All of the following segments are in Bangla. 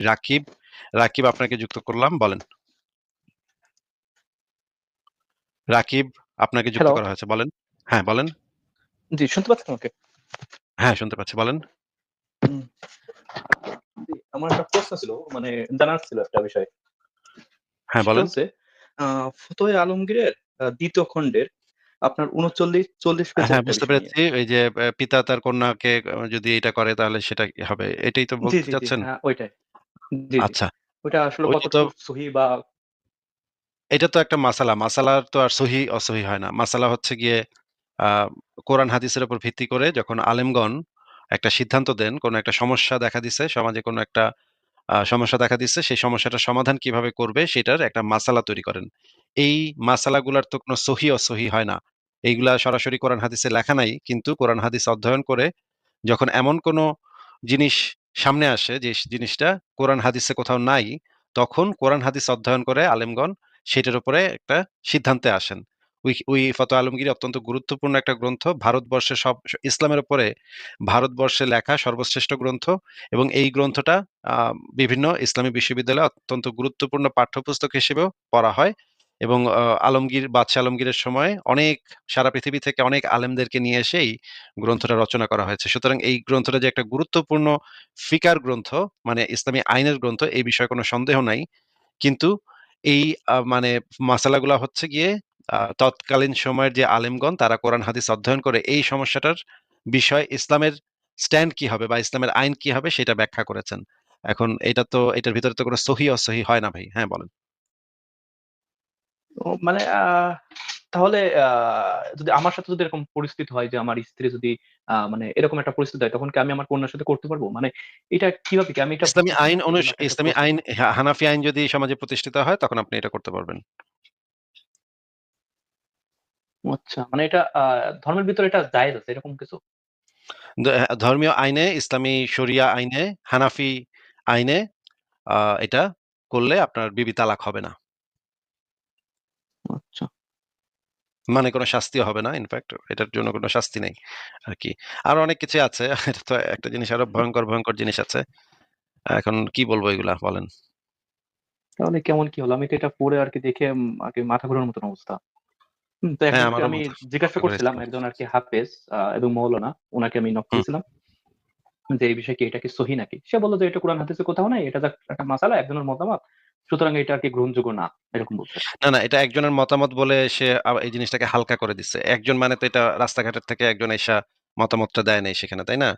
রাকিব, রাকিব আপনাকে যুক্ত করলাম। বলেন। রাকিব, আপনাকে যুক্ত করা হয়েছে। বলেন। হ্যাঁ, বলেন। জি, শুনতে পাচ্ছেন আমাকে? হ্যাঁ, শুনতে পাচ্ছি। বলেন। আমার একটা প্রশ্ন ছিল, মানে জানার ছিল একটা বিষয়। হ্যাঁ, বলেন। আ আলমগীরের ২য় খণ্ডের আপনার ৩৯-৪০ পেজের হ্যাঁ, বুঝতে পেরেছি। এই যে পিতা তার কন্যাকে যদি এটা করে তাহলে সেটা কি হবে? এটাই তো বলতে। চাচ্ছেন? হ্যাঁ, ওইটাই। জি, জি। আচ্ছা। ওইটা আসলে ওইটা তো কতটুকু সহি বা এটা তো একটা মাসালা। মাসালার তো আর সহি অসহি হয় না। মাসালা হচ্ছে গিয়ে আ কোরআন হাদিসের উপর ভিত্তি করে যখন আলেমগণ একটা সিদ্ধান্ত দেন, কোন একটা সমস্যা দেখা দিছে, সমাজে কোন একটা আ সমস্যা দেখা দিচ্ছে, সেই সমস্যাটার সমাধান কীভাবে করবে সেটার একটা মাসালা তৈরি করেন। এই মাসালাগুলার তো কোন সহি অসহি হয় না। এইগুলা সরাসরি কোরআন হাদিসে লেখা নাই। কিন্তু কোরআন হাদিস অধ্যয়ন করে যখন এমন কোন জিনিস সামনে আসে যে জিনিসটা কোরআন হাদিসে কোথাও নাই, তখন কোরআন হাদিস অধ্যয়ন করে আলেমগণ সেটার উপরে একটা সিদ্ধান্তে আসেন। ওই ওই ফতোয়া আলমগীর অত্যন্ত গুরুত্বপূর্ণ একটা গ্রন্থ। ভারতবর্ষের সব ইসলামের উপরে ভারতবর্ষে লেখা সর্বশ্রেষ্ঠ গ্রন্থ এবং এই গ্রন্থটা বিভিন্ন ইসলামী বিশ্ববিদ্যালয়ে অত্যন্ত গুরুত্বপূর্ণ পাঠ্যপুস্তক হিসেবেও পড়া হয় এবং আলমগীর বাদশাহ আলমগীরের সময় অনেক সারা পৃথিবী থেকে অনেক আলেমদেরকে নিয়ে এসেই গ্রন্থটা রচনা করা হয়েছে। সুতরাং এই গ্রন্থটা যে একটা গুরুত্বপূর্ণ ফিকার গ্রন্থ, মানে ইসলামী আইনের গ্রন্থ এই বিষয়ে কোনো সন্দেহ নাই। কিন্তু এই মানে মাসালাগুলা হচ্ছে গিয়ে তৎকালীন সময়ের যে আলেমগণ তারা কোরআন হাদিস অধ্যয়ন করে এই সমস্যাটার বিষয় ইসলামের স্ট্যান্ড কি হবে বা ইসলামের আইন কি হবে সেটা ব্যাখ্যা করেছেন। এখন এটা তো এটার ভিতরে তো কোনো সহি অসহি হয় না ভাই। হ্যাঁ, বলেন। মানে তাহলে যদি আমার সাথে যদি এরকম পরিস্থিতি হয় যে আমার স্ত্রী যদি মানে এরকম একটা পরিস্থিতি হয় তখন কি আমি আমার কন্যার সাথে করতে পারব? মানে এটা কীভাবে কি? আমি এটা ইসলামী আইন একটা ইসলামী আইন হানাফি আইন যদি সমাজে প্রতিষ্ঠিত হয় তখন আপনি এটা করতে পারবেন। আচ্ছা। মানে এটা ধর্মের ভিতরে এটা জায়েজ আছে এরকম কিছু? হ্যাঁ, ধর্মীয় আইনে, ইসলামী শরিয়া আইনে, হানাফি আইনে এটা করলে আপনার বিবি তালাক হবে না। আচ্ছা। মানে কোনো শাস্তি হবে না। ইনফেক্ট এটার জন্য কোন শাস্তি নেই আরকি। আরও অনেক কিছু আছে। এটা তো একটা জিনিস আরও ভয়ংকর, ভয়ংকর জিনিস আছে। এখন কি বলব এগুলা বলেন? তাহলে কেমন কি হলো? আমি তো এটা পড়ে আরকি দেখে উম আরকি মাথা ঘোরানোর মতন অবস্থা। তো হ্যাঁ, আমি জিজ্ঞাসা করছিলাম। একজন আরকি হাফেজ আ এবং মওলানা। ওনাকে আমি নক। দিয়েছিলাম। যে এই বিষয়ে কি এটা কি সহি নাকি? সে বলল যে, "এটা কোরআন হাদিসে কোথাও নাই। এটা একটা মাসালা, একজনের মতামত। সুতরাং এটা আরকি গ্রহণযোগ্য না।" এরকম বলছে। না, না এটা একজনের মতামত বলে সে এই জিনিসটাকে হালকা করে দিচ্ছে। একজন মানে তো এটা রাস্তাঘাটের থেকে একজন এসা মতামতটা দেয় নাই সেখানে, তাই না?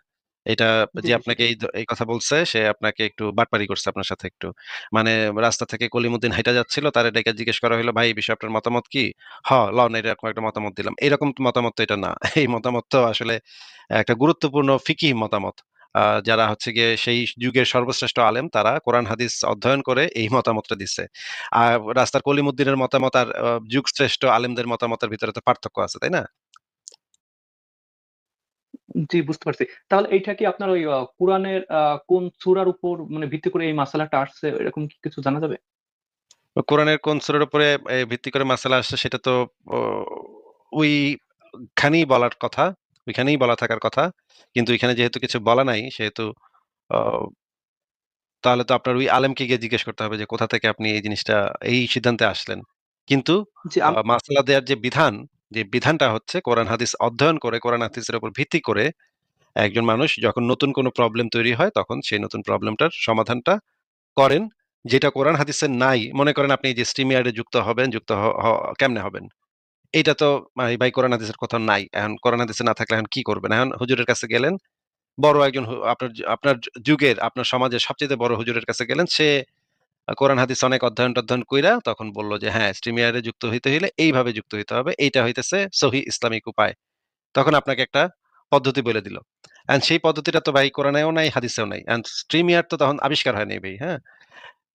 এটা যে আপনাকে এই কথা বলছে সে আপনাকে একটু বাটপারি করছে আপনার সাথে একটু। মানে রাস্তা থেকে কলিমুদ্দিন হাইটা যাচ্ছিল, তারে ডাইকা জিজ্ঞেস করা হলো "ভাই এই বিষয়ে আপনার মতামত কি?" "হ, লন এরকম একটা মতামত দিলাম।" এরকম মতামত তো এটা না। এই মতামত তো আসলে একটা গুরুত্বপূর্ণ ফিকি মতামত। যারা হচ্ছে গিয়ে সেই যুগের সর্বশ্রেষ্ঠ আলেম তারা কোরআন হাদিস অধ্যয়ন করে এই মতামতটা দিচ্ছে আর রাস্তার কলিমুদ্দিনের মতামত আর যুগ শ্রেষ্ঠ আলেমদের মতামতের ভিতরে তো পার্থক্য আছে, তাই না? জি, বুঝতে পারছি। তাহলে এইটা কি আপনার ওই কুরআনের কোন সূরার উপর মানে ভিত্তি করে এই মাসালাটা আসছে এরকম কি কিছু জানা যাবে? কোরআনের কোন সূরার উপরে ভিত্তি করে মাসালা আসছে সেটা তো ওইখানেই বলার কথা। ওইখানেই বলা থাকার কথা। কিন্তু এখানে যেহেতু কিছু বলা নাই সেহেতু তাহলে তো আপনার ওই আলেমকে গিয়ে জিজ্ঞেস করতে হবে যে কোথা থেকে আপনি এই জিনিসটা এই সিদ্ধান্তে আসলেন। কিন্তু মাসালা দেওয়ার যে বিধান, যে বিধানটা হচ্ছে কোরআন হাদিস অধ্যয়ন করে, কোরআন হাদিসের উপর ভিত্তি করে একজন মানুষ যখন নতুন কোনো প্রবলেম তৈরি হয় তখন সেই নতুন প্রবলেমটার সমাধানটা করেন। যেটা কোরআন হাদিসের নাই। মনে করেন আপনি যে স্ট্রিময়ার্ড এ যুক্ত হবেন, যুক্ত কেমনে হবেন? এইটা তো মানে ভাই কোরআন হাদিসের কোথাও নাই। এখন কোরআন হাদিসে না থাকলে এখন কি করবেন? এখন হুজুরের কাছে গেলেন, বড় একজন আপনার আপনার যুগের, আপনার সমাজের সবচাইতে বড় হুজুরের কাছে গেলেন। সে কোরআন হাদিস অনেক অধ্যয়ন-টধ্যয়ন কইরা তখন বলল যে, "হ্যাঁ, স্ট্রিময়ার্ড এ যুক্ত হইতে হইলে এইভাবে যুক্ত হইতে হবে। এইটা হইতেছে সহি ইসলামিক উপায়।" তখন আপনাকে একটা পদ্ধতি বলে দিল। অ্যান্ড সেই পদ্ধতিটা তো ভাই কোরআনেও নাই, হাদিসেও নাই। অ্যান্ড স্ট্রিময়ার্ড তো তখন আবিষ্কার হয়নি ভাই, হ্যাঁ?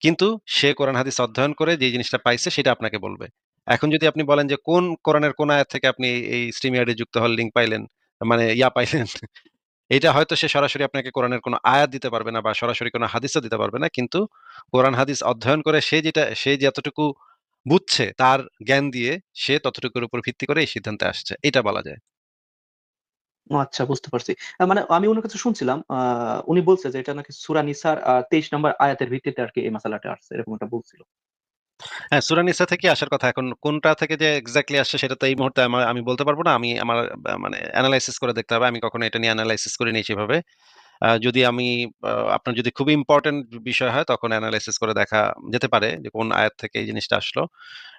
কিন্তু সে কোরআন হাদিস অধ্যয়ন করে যে জিনিসটা পাইছে সেটা আপনাকে বলবে। এখন যদি আপনি বলেন যে কোন কোরআনের কোন আয়াত থেকে আপনি এই স্ট্রিময়ার্ড এ যুক্ত হওয়ার লিঙ্ক পাইলেন, মানে ইয়া পাইলেন, এটা হয়তো সে সরাসরি আপনাকে কোরআনের কোন আয়াত দিতে পারবে না বা সরাসরি কোন হাদিসও দিতে পারবে না। কিন্তু কোরআন হাদিস অধ্যয়ন করে সে যেটা সে যতটুকু বুঝছে তার জ্ঞান দিয়ে সে ততটুকুর উপর ভিত্তি করে এই সিদ্ধান্তে আসছে। এটা বলা যায়। আচ্ছা বুঝতে পারছি। মানে আমি উনার কাছে শুনছিলাম উনি বলছে যে এটা নাকি সুরা নিসার ২৩ নাম্বার আয়াতের ভিত্তিতে আর কি এই মাসালাটা আসছে। এরকম একটা বলছিল। হ্যাঁ, সূরা নিসা থেকেই আসার কথা। এখন কোনটা থেকে যে এক্সাক্টলি আসছে সেটা তো এই মুহূর্তে আমা আমি বলতে পারব না। আমি আমার মানে এনালাইসিস করে দেখতে হবে। আমি কখনো এটা নিয়ে এনালাইসিস করিনি সেভাবে। আ যদি আমি আপনার যদি খুবই ইম্পোর্টেন্ট বিষয় হয় তখন এনালাইসিস করে দেখা যেতে পারে যে কোন আয়াত থেকে এই জিনিসটা আসলো।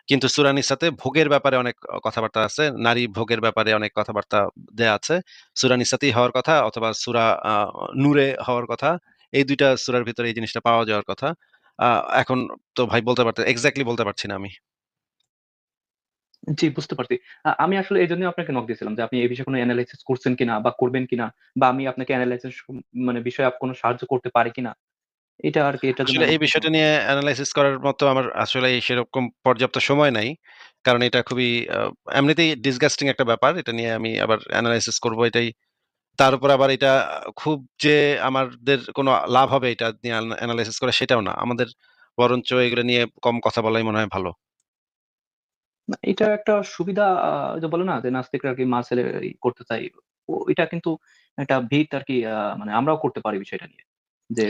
কিন্তু সূরা নিসাতে ভোগের ব্যাপারে অনেক কথাবার্তা আছে। নারী ভোগের ব্যাপারে অনেক কথাবার্তা দেয়া আছে। সূরা নিসাতেই হওয়ার কথা অথবা সূরা নূরে হওয়ার কথা। এই ২ টা সূরার ভিতরে এই জিনিসটা পাওয়া যাওয়ার কথা। এখন তো ভাই বলতে পারতে এক্সাক্টলি বলতে পারছি না আমি। জি, বুঝতে পারছি। আমি আসলে এজন্যই আপনাকে নক দিয়েছিলাম যে আপনি এই বিষয়ে কোন এনালাইসিস করছেন কিনা বা করবেন কিনা বা আমি আপনাকে এনালাইসিস উম মানে বিষয়ে কোন সাহায্য করতে পারি কিনা? এটা আরকি এটার জন্য আসলে এই বিষয়টা নিয়ে অ্যানালাইসিস করার মতো আমার আসলে সেরকম পর্যাপ্ত সময় নাই। কারণ এটা খুবই এমনিতেই ডিসগাস্টিং একটা ব্যাপার। এটা নিয়ে আমি আবার এনালাইসিস করব এটাই। তার উপর আবার এটা খুব যে আমাদের কোনো লাভ হবে এটা নিয়ে এনালাইসিস করে সেটাও না। আমাদের বরঞ্চ এগুলো নিয়ে কম কথা বলাই মনে হয় ভালো। এটা একটা সুবিধা যে বলে না যে নাস্তিকরা আরকি মাছ করতে। ও এটা কিন্তু একটা ভিত আরকি আ মানে আমরাও করতে পারি বিষয়টা নিয়ে। যে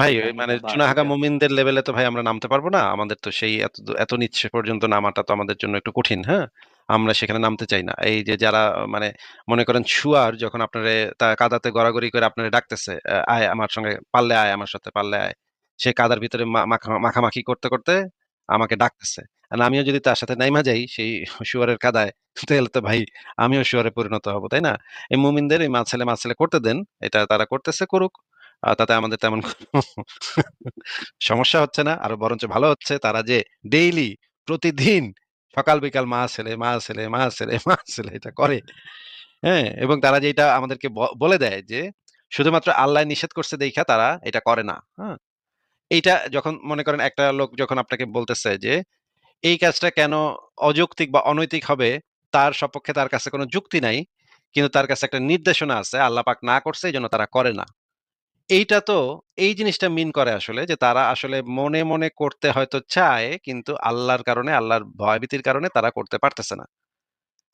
ভাই মানে চুনাহাগা মুমিনদের লেভেলে তো ভাই আমরা নামতে পারব না। আমাদের তো সেই এত এত নিচে পর্যন্ত নামাটা তো আমাদের জন্য একটু কঠিন, হ্যাঁ? আমরা সেখানে নামতে চাই না। এই যে যারা মানে মনে করেন শুয়ার যখন আপনারে তা কাদাতে গড়াগড়ি করে আপনারে ডাকতেছে, "আয় আমার সঙ্গে পারলে আয় আমার সাথে, পারলে আয়।" সে কাদার ভিতরে মাখামাখি করতে, করতে আমাকে ডাকতেছে। আর আমিও যদি তার সাথে নাইমা যাই সেই শুয়ারের কাদায়, তাহলে তো ভাই আমিও শুয়ারে পরিণত হব, তাই না? এই মুমিনদের এই মা ছেলে, করতে দেন। এটা তারা করতেছে করুক। তাতে আমাদের তেমন সমস্যা হচ্ছে না। আরও বরঞ্চ ভালো হচ্ছে তারা যে ডেইলি প্রতিদিন সকাল বিকাল মা ছেলে, মা ছেলে, মা ছেলে, মা ছেলে এটা করে। হ্যাঁ? এবং তারা যে এটা আমাদেরকে বলে দেয় যে শুধুমাত্র আল্লাহ নিষেধ করছে দেইখা তারা এটা করে না। হ্যাঁ? এইটা যখন মনে করেন একটা লোক যখন আপনাকে বলতেছে যে এই কাজটা কেন অযৌক্তিক বা অনৈতিক হবে তার সপক্ষে তার কাছে কোনো যুক্তি নাই। কিন্তু তার কাছে একটা নির্দেশনা আছে। আল্লাহ পাক না করছে এই জন্য তারা করে না। এইটা তো এই জিনিসটা মিন করে আসলে যে তারা আসলে মনে, মনে করতে হয়তো চায় কিন্তু আল্লাহর কারণে, আল্লাহর ভয়ভীতির কারণে তারা করতে পারতেছে না।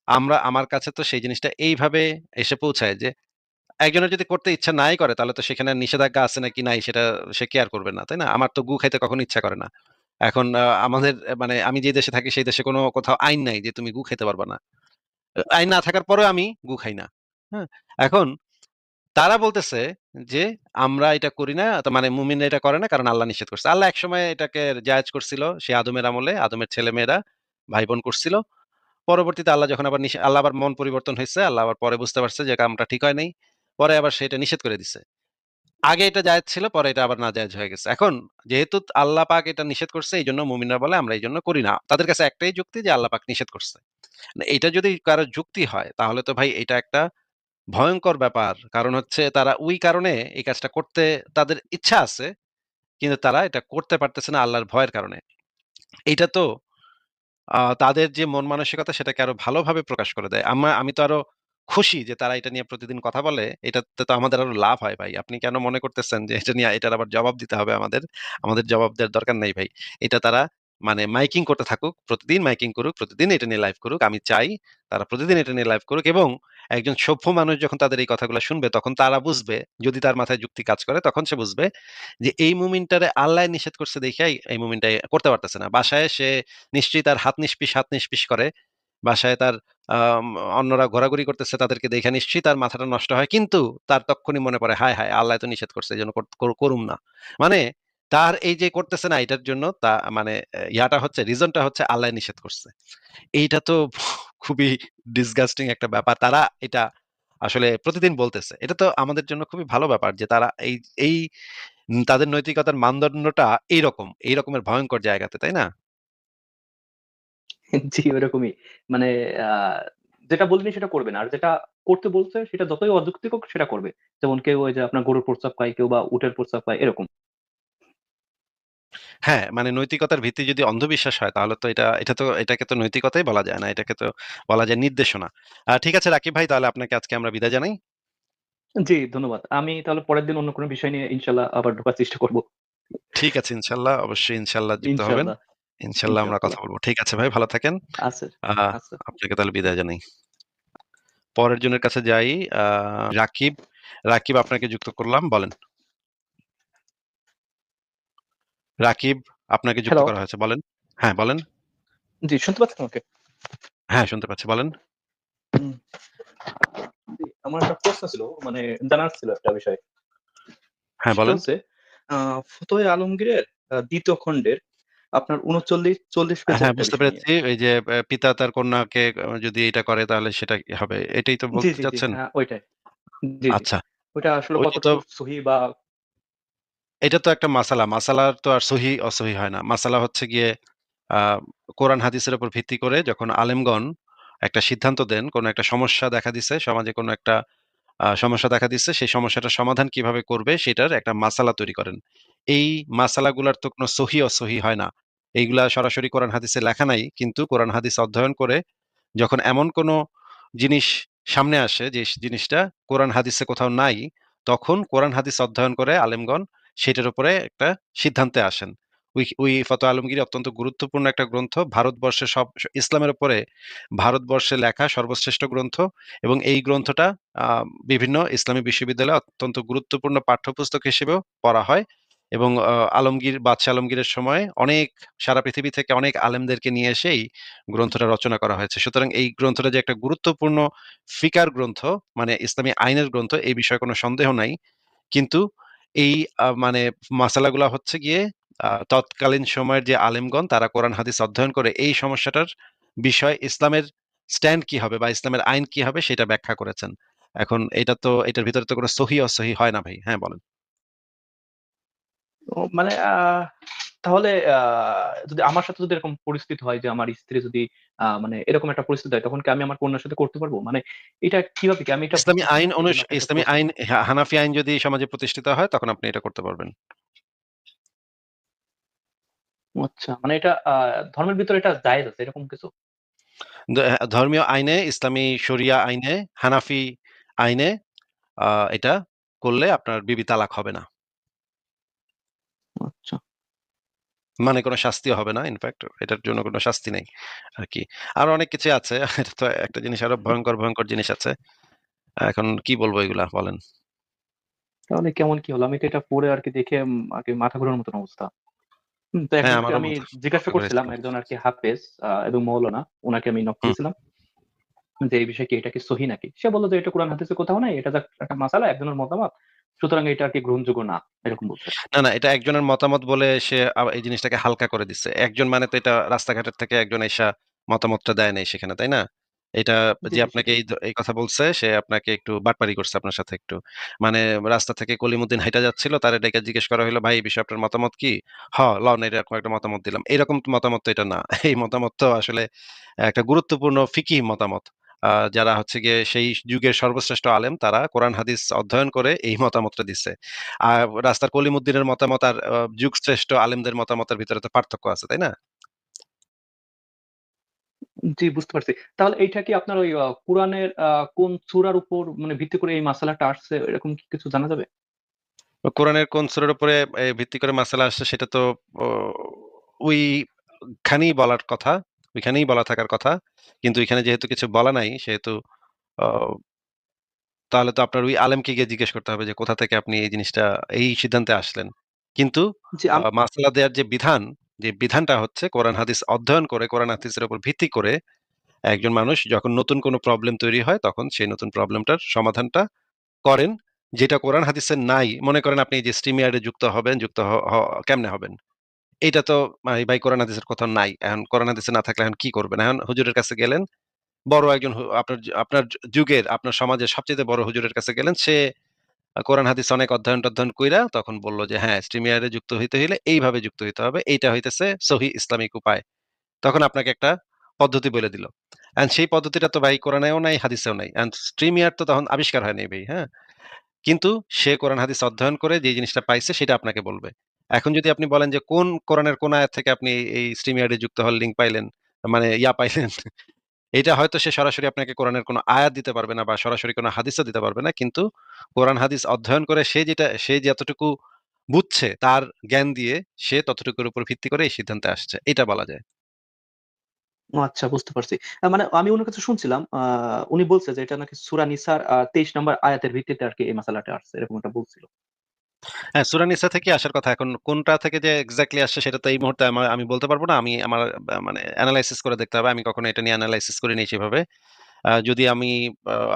আমরা আমার কাছে তো সেই জিনিসটা এইভাবে এসে পৌঁছায় যে একজনের যদি করতে ইচ্ছা নাই করে তাহলে তো সেখানে নিষেধাজ্ঞা আছে নাকি নাই সেটা সে কেয়ার করবে না। তাই না? আমার তো গু খাইতে কখনো ইচ্ছা করে না। এখন আমাদের মানে আমি যে দেশে থাকি সেই দেশে কোনো কোথাও আইন নাই যে তুমি গু খেতে পারবা না। আইন না থাকার পরেও আমি গু খাই না। হ্যাঁ? এখন তারা বলতেছে যে, "আমরা এটা করি না। মানে মুমিনরা এটা করে না কারণ আল্লাহ নিষেধ করছে।" আল্লাহ একসময় এটাকে জায়েজ করছিল। সে আদমের আমলে, আদমের ছেলে-মেয়েরা ভাই-বোন করছিল। পরবর্তীতে আল্লাহ যখন আবার আল্লাহ আবার মন পরিবর্তন হইছে। আল্লাহ আবার পরে বুঝতে পারছে যে কামটা ঠিক হয় নাই। পরে আবার সে এটা নিষেধ করে দিছে। আগে এটা জায়েজ ছিল, পরে এটা আবার নাজায়েজ হয়ে গেছে। এখন যেহেতু আল্লাহ পাক এটা নিষেধ করছে এইজন্য মুমিনরা বলে আমরা এই জন্য করি না। তাদের কাছে একটাই যুক্তি যে আল্লাহ পাক নিষেধ করছে। এটা যদি কারও যুক্তি হয় তাহলে তো ভাই এটা একটা ভয়ংকর ব্যাপার। কারণ হচ্ছে তারা ওই কারণে এই কাজটা করতে তাদের ইচ্ছা আছে। কিন্তু তারা এটা করতে পারতেছে না আল্লাহর ভয়ের কারণে। এটা তো তাদের যে মন মানসিকতা সেটাকে আরও ভালোভাবে প্রকাশ করে দেয়। আমা আমি তো আরও খুশি যে তারা এটা নিয়ে প্রতিদিন কথা বলে। এটাতে তো আমাদের আরও লাভ হয় ভাই। আপনি কেন মনে করতেছেন যে এটা নিয়ে এটার আবার জবাব দিতে হবে আমাদের? আমাদের জবাব দেওয়ার দরকার নেই ভাই। এটা তারা মানে মাইকিং করতে থাকুক। প্রতিদিন মাইকিং করুক, প্রতিদিন এটা নিয়ে লাইভ করুক। আমি চাই তারা প্রতিদিন এটা নিয়ে লাইভ করুক এবং একজন সভ্য মানুষ যখন তাদের এই কথাগুলো শুনবে তখন তারা বুঝবে, যদি তার মাথায় যুক্তি কাজ করে তখন সে বুঝবে যে এই মুমিনটারে আল্লাহ নিষেধ করছে দেখাই এই মুমিনটা করতে পারতেছে না। বাসায় সে নিশ্চয়ই তার হাত নিষ্পিস, হাত নিষ্পিস করে। বাসায় তার অন্যরা ঘোরাঘুরি করতেছে তাদেরকে দেখে নিশ্চয়ই তার মাথাটা নষ্ট হয়। কিন্তু তার তক্ষুনি মনে পড়ে, হায়, হায়! আল্লাহ তো নিষেধ করছে কর কর করুম না। মানে তার এই যে করতেছে না এটার জন্য তা মানে ইয়াটা হচ্ছে রিজনটা হচ্ছে আল্লাহ নিষেধ করছে। এইটা তো খুবই ডিসগাস্টিং একটা ব্যাপার। তারা এটা আসলে প্রতিদিন বলতেছে। এটা তো আমাদের জন্য খুবই ভালো ব্যাপার যে তারা এই এই তাদের নৈতিকতার মানদণ্ডটা এইরকম, এই রকমের ভয়ংকর জায়গাতে, তাই না? জি, ওরকমই। মানে যেটা বলবেন সেটা করবেন। আর যেটা করতে বলছে সেটা যতই অযৌক্তিক হোক সেটা করবে। যেমন কেউ ওই যে আপনার গরুর প্রস্রাব খায়, কেউ বা উটের প্রস্রাব খায় এরকম। হ্যাঁ, মানে নৈতিকতার ভিত্তি যদি অন্ধবিশ্বাস হয় তাহলে তো এটা এটা তো এটাকে তো নৈতিকতাই বলা যায় না। এটাকে তো বলা যায় নির্দেশনা। আ ঠিক আছে রাকিব ভাই তাহলে আপনাকে আজকে আমরা বিদায় জানাই। জি, ধন্যবাদ। আমি তাহলে পরের দিন অন্য কোনো বিষয় নিয়ে ইনশাআল্লাহ আবার ঢোকার চেষ্টা করব। ঠিক আছে ইনশাআল্লাহ। অবশ্যই ইনশাআল্লাহ যুক্ত হবেন। ইনশাআল্লাহ, ইনশাআল্লাহ আমরা কথা ইনশাআল্লাহ। বলব। ঠিক আছে ভাই ভালো থাকেন। আছে, আ আছে। আপনাকে তাহলে বিদায় জানাই। পরের জনের কাছে যাই। আ রাকিব। রাকিব আপনাকে যুক্ত করলাম। বলেন। রাকিব আপনাকে যুক্ত। করা হয়েছে। বলেন। হ্যাঁ, বলেন। জি, শুনতে পাচ্ছেন আমাকে? হ্যাঁ, শুনতে পাচ্ছি। বলেন। আমার একটা প্রশ্ন ছিল মানে জানার ছিল একটা বিষয়। হ্যাঁ, বলেন। আ আলমগীরের ২য় খণ্ডের আপনার ৩৯-৪০ পেজের হ্যাঁ, একটা বুঝতে বিষয় নিয়ে। পেরেছি। এই যে পিতা তার কন্যাকে যদি এটা করে তাহলে সেটা কি হবে? এটাই তো জি, বলতে জি, জি। চাচ্ছেন? হ্যাঁ, ওইটাই। জি, জি। আচ্ছা। ওইটা আসলে ওইটা তো কতটুকু সহি বা এটা তো একটা মাসালা। মাসালার তো আর সহি অসহি হয় না। মাসালা হচ্ছে গিয়ে আ কোরআন হাদিসের উপর ভিত্তি করে যখন আলেমগণ একটা সিদ্ধান্ত দেন, কোন একটা সমস্যা দেখা দিছে, সমাজে কোন একটা সমস্যা দেখা দিচ্ছে, সেই সমস্যাটার সমাধান কীভাবে করবে সেটার একটা মাসালা তৈরি করেন। এই মাসালাগুলার তো কোন সহি অসহি হয় না। এইগুলা সরাসরি কোরআন হাদিসে লেখা নাই। কিন্তু কোরআন হাদিস অধ্যয়ন করে যখন এমন কোন জিনিস সামনে আসে যে জিনিসটা কোরআন হাদিসে কোথাও নাই, তখন কোরআন হাদিস অধ্যয়ন করে আলেমগণ সেটার উপরে একটা সিদ্ধান্তে আসেন। ওই ওই আলমগীর অত্যন্ত গুরুত্বপূর্ণ একটা গ্রন্থ। ভারতবর্ষের সব ইসলামের উপরে ভারতবর্ষে লেখা সর্বশ্রেষ্ঠ গ্রন্থ এবং এই গ্রন্থটা বিভিন্ন ইসলামী বিশ্ববিদ্যালয়ে অত্যন্ত গুরুত্বপূর্ণ পাঠ্যপুস্তক হিসেবেও পড়া হয় এবং আলমগীর বাদশাহ আলমগীরের সময় অনেক সারা পৃথিবী থেকে অনেক আলেমদেরকে নিয়ে এসে এই গ্রন্থটা রচনা করা হয়েছে। সুতরাং এই গ্রন্থটা যে একটা গুরুত্বপূর্ণ ফিকার গ্রন্থ, মানে ইসলামী আইনের গ্রন্থ এই বিষয়ে কোনো সন্দেহ নাই। কিন্তু এই মানে মাসালাগুলা হচ্ছে গিয়ে তৎকালীন সময়ের যে আলেমগণ তারা কোরআন হাদিস অধ্যয়ন করে এই সমস্যাটার বিষয় ইসলামের স্ট্যান্ড কি হবে বা ইসলামের আইন কি হবে সেটা ব্যাখ্যা করেছেন। এখন এটা তো এটার ভিতরে তো কোনো সহি অসহি হয় না ভাই। হ্যাঁ, বলেন। মানে তাহলে যদি আমার সাথে যদি এরকম পরিস্থিতি হয় যে আমার স্ত্রী যদি মানে এরকম একটা পরিস্থিতি হয় তখন কি আমি আমার কন্যার সাথে করতে পারব? মানে এটা কীভাবে কি? আমি এটা ইসলামী আইন ইসলামী আইন হানাফি আইন যদি সমাজে প্রতিষ্ঠিত হয় তখন আপনি এটা করতে পারবেন। আচ্ছা। মানে এটা ধর্মের ভিতরে এটা জায়েজ আছে এরকম কিছু? হ্যাঁ, ধর্মীয় আইনে, ইসলামী শরিয়া আইনে, হানাফি আইনে এটা করলে আপনার বিবি তালাক হবে না। আচ্ছা। মানে কোনো শাস্তি হবে না। ইনফেক্ট এটার জন্য কোন শাস্তি নাই আরকি। আরও অনেক কিছু আছে। এটা তো একটা জিনিস আরও ভয়ংকর, ভয়ংকর জিনিস আছে। এখন কি বলব এগুলা বলেন? তাহলে কেমন কি হলো? আমি তো এটা পড়ে আরকি দেখে উম আরকি মাথা ঘোরানোর মতন অবস্থা। তো হ্যাঁ, আমি জিজ্ঞাসা করছিলাম। একজন আরকি হাফেজ আ এবং মওলানা। উনাকে আমি নক। দিয়েছিলাম। যে এই বিষয়ে কি এটা কি সহি নাকি? সে বলল যে, "এটা কোরআন হাদিসে কোথাও নাই। এটা একটা মাসালা, একজনের মতামত। সুতরাং এটা আরকি গ্রহণযোগ্য না।" এরকম বলছে। না, না এটা একজনের মতামত বলে সে এই জিনিসটাকে হালকা করে দিচ্ছে। একজন মানে তো এটা রাস্তাঘাটের থেকে একজন এসা মতামতটা দেয় নাই সেখানে, তাই না? এটা যে আপনাকে এই কথা বলছে সে আপনাকে একটু বাটপারি করছে আপনার সাথে একটু। মানে রাস্তা থেকে কলিমুদ্দিন হাইটা যাচ্ছিল, তার ডাইকা জিজ্ঞেস করা হলো "ভাই এই বিষয়ে আপনার মতামত কি?" "হ, লন এরকম একটা মতামত দিলাম।" এরকম মতামত তো এটা না। এই মতামত তো আসলে একটা গুরুত্বপূর্ণ ফিকি মতামত। যারা হচ্ছে গিয়ে সেই যুগের সর্বশ্রেষ্ঠ আলেম তারা কোরআন হাদিস অধ্যয়ন করে এই মতামতটা দিচ্ছে আর রাস্তার কলিমুদ্দিনের মতামত আর যুগ শ্রেষ্ঠ আলেমদের মতামতের ভিতরে তো পার্থক্য আছে, তাই না? জি, বুঝতে পারছি। তাহলে এইটা কি আপনার ওই কুরআনের কোন সূরার উপর মানে ভিত্তি করে এই মাসালাটা আসছে এরকম কি কিছু জানা যাবে? কোরআনের কোন সূরার উপরে ভিত্তি করে মাসালা আসছে সেটা তো ওইখানেই বলার কথা। ওইখানেই বলা থাকার কথা। কিন্তু এখানে যেহেতু কিছু বলা নাই সেহেতু তাহলে তো আপনার ওই আলেমকে গিয়ে জিজ্ঞেস করতে হবে যে কোথা থেকে আপনি এই জিনিসটা এই সিদ্ধান্তে আসলেন। কিন্তু মাসআলা দেওয়ার যে বিধান, যে বিধানটা হচ্ছে কোরআন হাদিস অধ্যয়ন করে, কোরআন হাদিসের উপর ভিত্তি করে একজন মানুষ যখন নতুন কোনো প্রবলেম তৈরি হয় তখন সেই নতুন প্রবলেমটার সমাধানটা করেন। যেটা কোরআন হাদিসের নাই। মনে করেন আপনি যে স্ট্রিম-ইয়ার্ড যুক্ত হবেন, যুক্ত কেমনে হবেন? এইটা তো মানে ভাই কোরআন হাদিসের কোথাও নাই। এখন কোরআন হাদিসে না থাকলে এখন কি করবেন? এখন হুজুরের কাছে গেলেন, বড় একজন আপনার আপনার যুগের, আপনার সমাজের সবচাইতে বড় হুজুরের কাছে গেলেন। সে কোরআন হাদিস অনেক অধ্যয়ন-টধ্যয়ন কইরা তখন বলল যে, "হ্যাঁ, স্ট্রিম-ইয়ার্ড যুক্ত হইতে হইলে এইভাবে যুক্ত হইতে হবে। এইটা হইতেছে সহি ইসলামিক উপায়।" তখন আপনাকে একটা পদ্ধতি বলে দিল। অ্যান্ড সেই পদ্ধতিটা তো ভাই কোরআনেও নাই, হাদিসেও নাই। অ্যান্ড স্ট্রিম-ইয়ার্ড তো তখন আবিষ্কার হয়নি ভাই, হ্যাঁ? কিন্তু সে কোরআন হাদিস অধ্যয়ন করে যে জিনিসটা পাইছে সেটা আপনাকে বলবে। এখন যদি আপনি বলেন যে কোন কোরআনের কোন আয়াত থেকে আপনি এই স্ট্রিম-ইয়ার্ড যুক্ত হওয়ার লিঙ্ক পাইলেন, মানে ইয়া পাইলেন, এটা হয়তো সে সরাসরি আপনাকে কোরআনের কোন আয়াত দিতে পারবে না বা সরাসরি কোন হাদিসও দিতে পারবে না। কিন্তু কোরআন হাদিস অধ্যয়ন করে সে যেটা সে যতটুকু বুঝছে তার জ্ঞান দিয়ে সে ততটুকুর উপর ভিত্তি করে এই সিদ্ধান্তে আসছে। এটা বলা যায়। আচ্ছা বুঝতে পারছি। মানে আমি উনার কাছে শুনছিলাম উনি বলছে যে এটা নাকি সুরা নিসার ২৩ নাম্বার আয়াতের ভিত্তিতে আর কি এই মাসালাটা আসছে। এরকম একটা বলছিল। হ্যাঁ, সূরা নিসা থেকেই আসার কথা। এখন কোনটা থেকে যে এক্সাক্টলি আসছে সেটা তো এই মুহূর্তে আমা আমি বলতে পারব না। আমি আমার মানে এনালাইসিস করে দেখতে হবে। আমি কখনো এটা নিয়ে এনালাইসিস করিনি সেভাবে। যদি আমি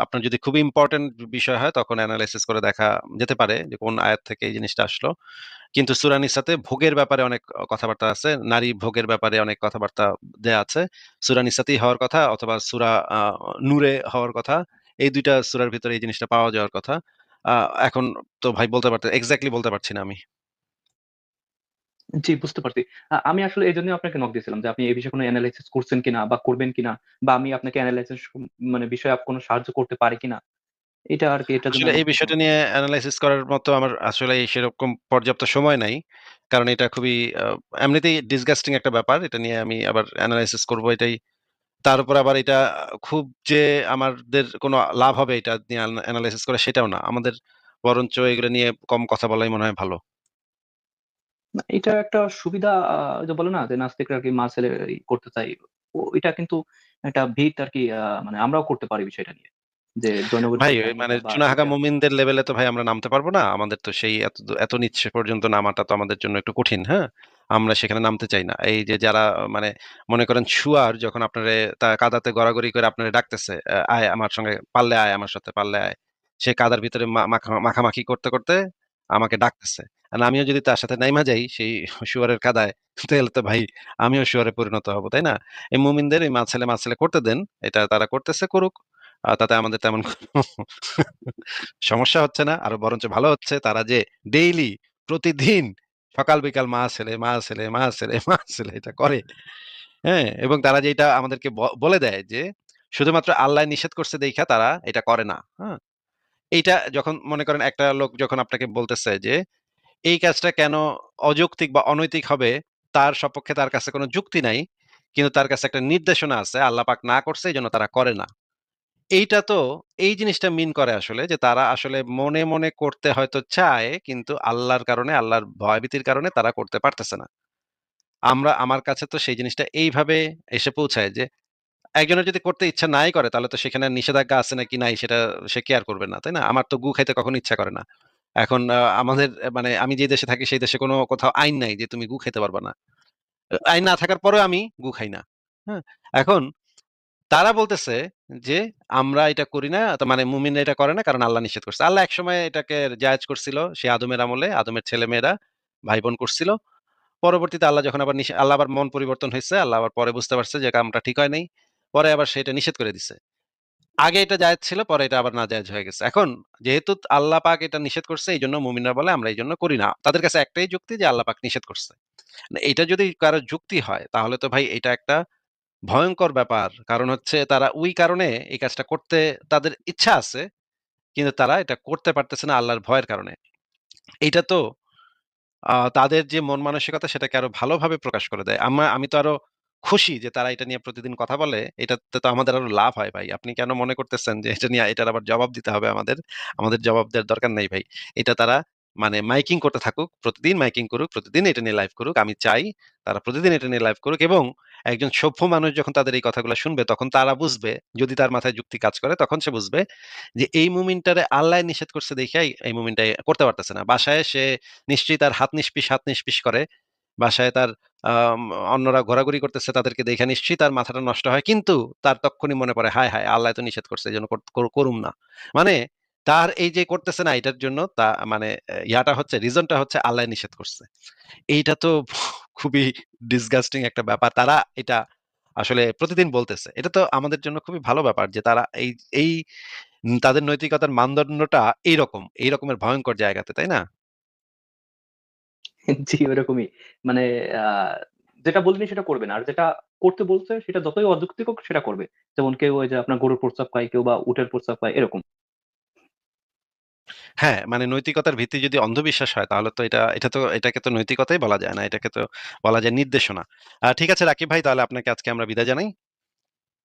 আপনার যদি খুবই ইম্পোর্টেন্ট বিষয় হয় তখন এনালাইসিস করে দেখা যেতে পারে যে কোন আয়াত থেকে এই জিনিসটা আসলো। কিন্তু সূরা নিসাতে ভোগের ব্যাপারে অনেক কথাবার্তা আছে। নারী ভোগের ব্যাপারে অনেক কথাবার্তা দেয়া আছে। সূরা নিসাতেই হওয়ার কথা অথবা সূরা নূরে হওয়ার কথা। এই ২ টা সূরার ভিতরে এই জিনিসটা পাওয়া যাওয়ার কথা। এখন তো ভাই বলতে পারতে এক্সাক্টলি বলতে পারছি না আমি। জি, বুঝতে পারছি। আমি আসলে এজন্যই আপনাকে নক দিয়েছিলাম যে আপনি এই বিষয়ে কোন এনালাইসিস করছেন কিনা বা করবেন কিনা বা আমি আপনাকে এনালাইসিস মানে বিষয়ে কোন সাহায্য করতে পারি কিনা? এটা আরকি এটার জন্য আসলে এই বিষয়টা নিয়ে অ্যানালাইসিস করার মতো আমার আসলে সেরকম পর্যাপ্ত সময় নাই। কারণ এটা খুবই এমনিতেই ডিসগাস্টিং একটা ব্যাপার। এটা নিয়ে আমি আবার এনালাইসিস করব এটাই। তার উপর আবার এটা খুব যে আমাদের কোনো লাভ হবে এটা নিয়ে এনালাইসিস করে সেটাও না। আমাদের বরঞ্চ এগুলো নিয়ে কম কথা বলাই মনে হয় ভালো। এটা একটা সুবিধা যে বলে না যে নাস্তিকরা আরকি মা ছেলে করতে চাই ও এটা কিন্তু একটা ভিত আরকি আ মানে আমরাও করতে পারি বিষয়টা নিয়ে। যে ভাই মানে চুনাহাগা মুমিনদের লেভেলে তো ভাই আমরা নামতে পারব না। আমাদের তো সেই এত এত নিচে পর্যন্ত নামাটা তো আমাদের জন্য একটু কঠিন, হ্যাঁ? আমরা সেখানে নামতে চাই না। এই যে যারা মানে মনে করেন শুয়ার যখন আপনারে কাদাতে গড়াগড়ি করে আপনারে ডাকতেছে, "আয় আমার সঙ্গে পারলে আয় আমার সাথে, পারলে আয়।" সে কাদার ভিতরে মাখামাখি করতে, করতে আমাকে ডাকতেছে। আর আমিও যদি তার সাথে নাইমা যাই সেই শুয়ারের কাদায়, তাহলে তো ভাই আমিও শুয়ারে পরিণত হব, তাই না? এই মুমিনদের এই মা ছেলে, করতে দেন। এটা তারা করতেছে করুক। তাতে আমাদের তেমন সমস্যা হচ্ছে না। আরও বরঞ্চ ভালো হচ্ছে তারা যে ডেইলি প্রতিদিন সকাল বিকাল মা ছেলে, মা ছেলে, মা ছেলে, মা ছেলে এটা করে। হ্যাঁ? এবং তারা যে এটা আমাদেরকে বলে দেয় যে শুধুমাত্র আল্লাহ নিষেধ করছে দেইখা তারা এটা করে না। হ্যাঁ? এইটা যখন মনে করেন একটা লোক যখন আপনাকে বলতেছে যে এই কাজটা কেন অযৌক্তিক বা অনৈতিক হবে তার সপক্ষে তার কাছে কোনো যুক্তি নাই। কিন্তু তার কাছে একটা নির্দেশনা আছে আল্লাহ পাক না করছে এই জন্য তারা করে না। এইটা তো এই জিনিসটা মিন করে আসলে যে তারা আসলে মনে, মনে করতে হয়তো চায় কিন্তু আল্লাহর কারণে, আল্লাহর ভয়ভীতির কারণে তারা করতে পারতেছে না। আমরা আমার কাছে তো সেই জিনিসটা এইভাবে এসে পৌঁছায় যে একজনের যদি করতে ইচ্ছা নাই করে তাহলে তো সেখানে নিষেধাজ্ঞা আছে নাকি নাই সেটা সে কেয়ার করবে না। তাই না? আমার তো গু খাইতে কখনো ইচ্ছা করে না। এখন আমাদের মানে আমি যে দেশে থাকি সেই দেশে কোনো কোথাও আইন নাই যে তুমি গু খেতে পারবা না। আইন না থাকার পরেও আমি গু খাই না। হ্যাঁ? এখন তারা বলতেছে যে, "আমরা এটা করি না। মানে মুমিনরা এটা করে না কারণ আল্লাহ নিষেধ করছে।" আল্লাহ একসময় এটাকে জায়েজ করছিল। সেই আদমের আমলে, আদমের ছেলে-মেয়েরা ভাই-বোন করছিল। পরবর্তীতে আল্লাহ যখন আবার আল্লাহ আবার মন পরিবর্তন হইছে। আল্লাহ আবার পরে বুঝতে পারছে যে কামটা ঠিক হয় নাই। পরে আবার সে এটা নিষেধ করে দিছে। আগে এটা জায়েজ ছিল, পরে এটা আবার নাজায়েজ হয়ে গেছে। এখন যেহেতু আল্লাহ পাক এটা নিষেধ করছে এই জন্য মুমিনরা বলে আমরা এই জন্য করি না। তাদের কাছে একটাই যুক্তি যে আল্লাহ পাক নিষেধ করছে। এটা যদি কারও যুক্তি হয় তাহলে তো ভাই এটা একটা ভয়ংকর ব্যাপার। কারণ হচ্ছে তারা ওই কারণে এই কাজটা করতে তাদের ইচ্ছা আছে। কিন্তু তারা এটা করতে পারতেছে না আল্লাহর ভয়ের কারণে। এটা তো তাদের যে মন মানসিকতা সেটাকে আরও ভালোভাবে প্রকাশ করে দেয়। আমা আমি তো আরও খুশি যে তারা এটা নিয়ে প্রতিদিন কথা বলে। এটাতে তো আমাদের আরও লাভ হয় ভাই। আপনি কেন মনে করতেছেন যে এটা নিয়ে এটার আবার জবাব দিতে হবে আমাদের? আমাদের জবাব দেওয়ার দরকার নেই ভাই। এটা তারা মানে মাইকিং করতে থাকুক। প্রতিদিন মাইকিং করুক, প্রতিদিন এটা নিয়ে লাইভ করুক। আমি চাই তারা প্রতিদিন এটা নিয়ে লাইভ করুক এবং একজন সভ্য মানুষ যখন তাদের এই কথাগুলা শুনবে তখন তারা বুঝবে, যদি তার মাথায় যুক্তি কাজ করে তখন সে বুঝবে যে এই মুমিনটারে আল্লাহ নিষেধ করছে দেখাই এই মুমিনটা করতে পারতেছে না। বাসায় সে নিশ্চয়ই তার হাত নিষ্পিস, হাত নিষ্পিস করে। বাসায় তার অন্যরা ঘোরাঘুরি করতেছে তাদেরকে দেখে নিশ্চয়ই তার মাথাটা নষ্ট হয়। কিন্তু তার তক্ষুনি মনে পড়ে, হায়, হায়! আল্লাহ তো নিষেধ করছে কর কর করুম না। মানে তার এই যে করতেছে না এটার জন্য তা মানে ইয়াটা হচ্ছে রিজনটা হচ্ছে আল্লাহ নিষেধ করছে। এইটা তো খুবই ডিসগাস্টিং একটা ব্যাপার। তারা এটা আসলে প্রতিদিন বলতেছে। এটা তো আমাদের জন্য খুবই ভালো ব্যাপার যে তারা এই এই তাদের নৈতিকতার মানদণ্ডটা এইরকম, এই রকমের ভয়ংকর জায়গাতে, তাই না? জি, ওরকমই। মানে যেটা বলবেন সেটা করবেন। আর যেটা করতে বলছে সেটা যতই অযৌক্তিক হোক সেটা করবে। যেমন কেউ ওই যে আপনার গরুর প্রস্রাব খায়, কেউ বা উটের প্রস্রাব খায় এরকম। হ্যাঁ, মানে নৈতিকতার ভিত্তি যদি অন্ধবিশ্বাস হয় তাহলে তো এটা এটা তো এটাকে তো নৈতিকতাই বলা যায় না। এটাকে তো বলা যায় নির্দেশনা। আ ঠিক আছে রাকিব ভাই তাহলে আপনাকে আজকে আমরা বিদায় জানাই।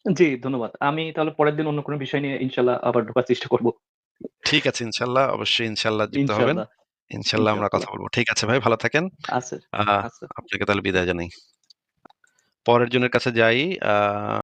জি, ধন্যবাদ। আমি তাহলে পরের দিন অন্য কোনো বিষয় নিয়ে ইনশাআল্লাহ আবার ঢোকার চেষ্টা করব। ঠিক আছে ইনশাআল্লাহ। অবশ্যই ইনশাআল্লাহ যুক্ত হবেন। ইনশাআল্লাহ, ইনশাআল্লাহ আমরা কথা ইনশাআল্লাহ। বলব। ঠিক আছে ভাই ভালো থাকেন। আচ্ছা, আ আচ্ছা। আপনাকে তাহলে বিদায় জানাই। পরের জনের কাছে যাই। আ